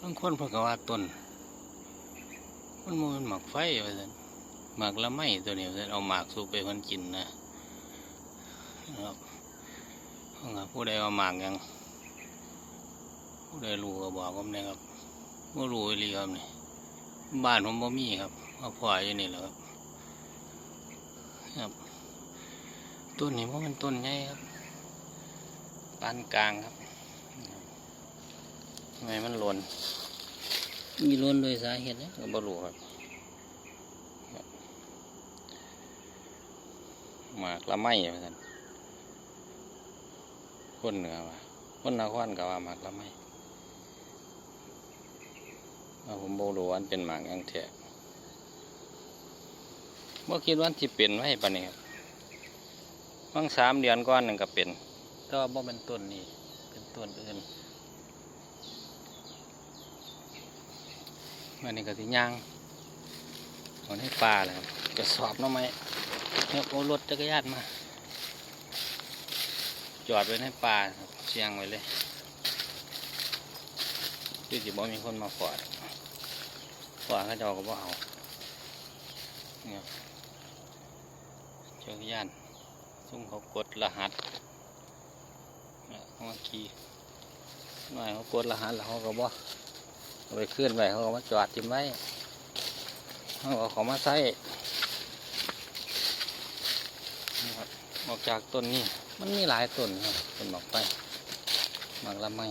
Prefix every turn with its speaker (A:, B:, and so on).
A: บางคนเพิ่นก็ว่าต้นมันมันหมากไฟว่าซั่นหมากละไม้ตัวนี้ว่าซั่นเอาหมากสูบไปเพิ่นกินนะนะครับผู้ใดว่าหมากยังผู้ใดรู้ก็บอกผมนะครับบ่รู้อีหลีครับนี่บ้านผมบ่มีครับมาพ่ออยู่นี่แหละครับครับต้นนี้บ่แมันต้นใหญ่ครับปานกลางครับ ไมมันหล่นมีล้นโดยสาเหตุนะก็บรู้ครับครับ หมากละไม้เหมือนกันคนเหนือว่าคนนครก็ว่าหมากละไม้เอาผมบรู้ว่าอันเป็นหมากหยังแท้เมื่อคิดว่าที่เป็นไว้ปะนี่ครับบางสามเดือนก่อนหนึ่งก็เป็นแต่ว่าบ่เป็นต้นนี้เป็นต้นอื่น อันนี้ก็สิย่างเอาให้ปลาเลยครับกะสอบน้องไม้เนี่ยเอารถจักรยานมา จอดไว้ให้ปลาครับเชียงไว้เลยคือสิบอกมีคนมาฝอดฝอดเขาเจาก็บ่เอาเนี่ยจักรยานซุ่มเขากดรหัสเนี่ยเขามาขี่หน่อยเขากดรหัสแล้วเขาก็บ่ เอาไปขึ้นไปเขาก็มาจอดจิ้มไว้เขาก็เอาของมาใส่ออกจากต้นนี้มันมีหลายต้นครับเป็นบอกไปหมากละไม้